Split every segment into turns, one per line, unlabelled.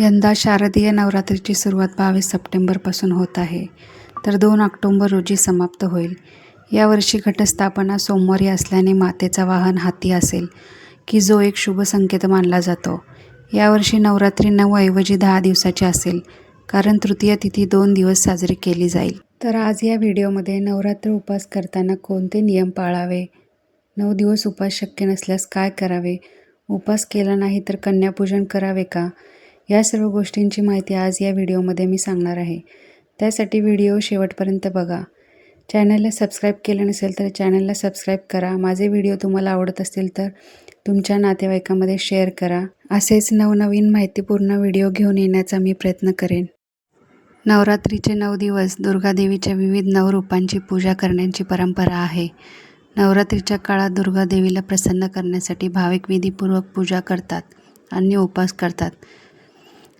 यंदा शारदीय नवरात्रीची सुरुवात बावीस सप्टेंबरपासून होत आहे. तर दोन ऑक्टोंबर रोजी समाप्त होईल. यावर्षी घटस्थापना सोमवारी असल्याने मातेचा वाहन हाती असेल की जो एक शुभ संकेत मानला जातो. यावर्षी नवरात्री नऊ ऐवजी दहा दिवसाची असेल कारण तृतीय तिथी दोन दिवस साजरी केली जाईल. तर आज या व्हिडिओमध्ये नवरात्र उपास करताना कोणते नियम पाळावे? नऊ दिवस उपास शक्य नसल्यास काय करावे? उपास केला नाही तर कन्यापूजन करावे का? या सर्व गोष्टींची माहिती आज या व्हिडिओमध्ये मी सांगणार आहे. त्यासाठी व्हिडिओ शेवटपर्यंत बघा. चॅनलला सबस्क्राईब केलं नसेल तर चॅनलला सबस्क्राईब करा. माझे व्हिडिओ तुम्हाला आवडत असतील तर तुमच्या नातेवाईकामध्ये शेअर करा. असेच नवनवीन माहितीपूर्ण व्हिडिओ घेऊन येण्याचा मी प्रयत्न करेन. नवरात्रीचे नऊ दिवस दुर्गादेवीच्या विविध नवरूपांची पूजा करण्याची परंपरा आहे. नवरात्रीच्या काळात दुर्गादेवीला प्रसन्न करण्यासाठी भाविक विधीपूर्वक पूजा करतात आणि उपास करतात.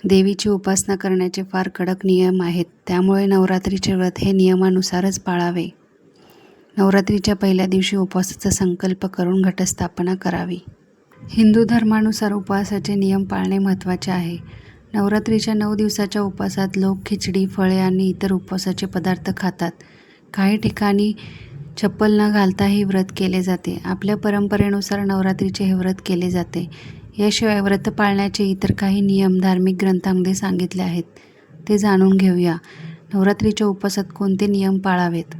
देवीची उपासना करण्याचे फार कडक नियम आहेत. त्यामुळे नवरात्रीचे व्रत हे नियमानुसारच पाळावे. नवरात्रीच्या पहिल्या दिवशी उपवासाचा संकल्प करून घटस्थापना करावी. हिंदू धर्मानुसार उपवासाचे नियम पाळणे महत्त्वाचे आहे. नवरात्रीच्या नऊ दिवसाच्या उपवासात लोक खिचडी फळे आणि इतर उपवासाचे पदार्थ खातात. काही ठिकाणी चप्पल न घालता हे व्रत केले जाते. आपल्या परंपरेनुसार नवरात्रीचे हे व्रत केले जाते. याशिवाय व्रत पाळण्याचे इतर काही नियम धार्मिक ग्रंथांमध्ये सांगितले आहेत. ते जाणून घेऊया. नवरात्रीच्या उपवासात कोणते नियम पाळावेत?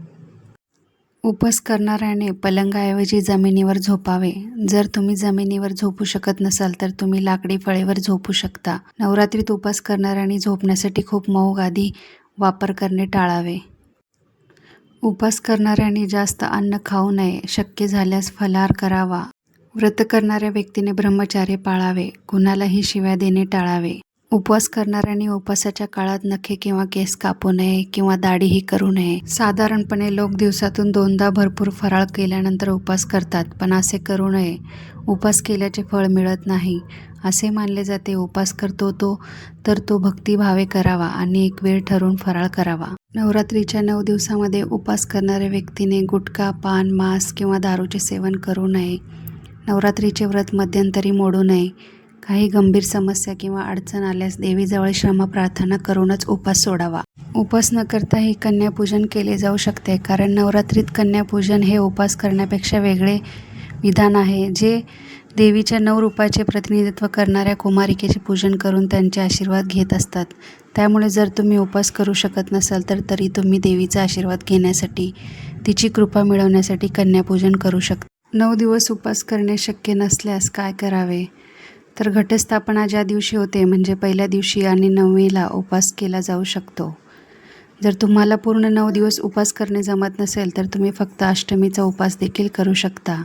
उपवास करणाऱ्याने पलंगाऐवजी जमिनीवर झोपावे. जर तुम्ही जमिनीवर झोपू शकत नसाल तर तुम्ही लाकडी फळेवर झोपू शकता. नवरात्रीत उपवास करणाऱ्यांनी झोपण्यासाठी खूप मऊ गादी वापर करणे टाळावे. उपवास करणाऱ्यांनी जास्त अन्न खाऊ नये. शक्य झाल्यास फलाहार करावा. व्रत करणाऱ्या व्यक्तीने ब्रह्मचार्य पाळावे कुणालाही शिव्या देणे टाळावे. उपवास करणाऱ्यांनी उपवासाच्या काळात नखे किंवा केस कापू नये किंवा दाढीही करू नये. साधारणपणे लोक दिवसातून दोनदा भरपूर फराळ केल्यानंतर उपवास करतात पण असे करू नये. उपवास केल्याचे फळ मिळत नाही. असे मानले जाते उपवास करतो तो तर तो भक्तिभावे करावा आणि एक वेळ ठरवून फराळ करावा. नवरात्रीच्या नऊ दिवसामध्ये उपवास करणाऱ्या व्यक्तीने गुटखा पान मांस किंवा दारूचे सेवन करू नये. नवरात्रीचे व्रत मध्यंतरी मोडू नये. काही गंभीर समस्या किंवा अडचण आल्यास देवीजवळ श्रम प्रार्थना करूनच उपास सोडावा. उपास न करता ही कन्यापूजन केले जाऊ शकते कारण नवरात्रीत कन्यापूजन हे उपास करण्यापेक्षा वेगळे विधान आहे. जे देवीच्या नऊ रूपाचे प्रतिनिधित्व करणाऱ्या कुमारिकेचे पूजन करून त्यांचे आशीर्वाद घेत असतात. त्यामुळे जर तुम्ही उपास करू शकत नसाल तर तरी तुम्ही देवीचा आशीर्वाद घेण्यासाठी तिची कृपा मिळवण्यासाठी कन्यापूजन करू शकता. नऊ दिवस उपास करणे शक्य नसल्यास काय करावे? तर घटस्थापना ज्या दिवशी होते म्हणजे पहिल्या दिवशी आणि नववीला उपास केला जाऊ शकतो. जर तुम्हाला पूर्ण नऊ दिवस उपास करणे जमत नसेल तर तुम्ही फक्त अष्टमीचा उपास देखील करू शकता.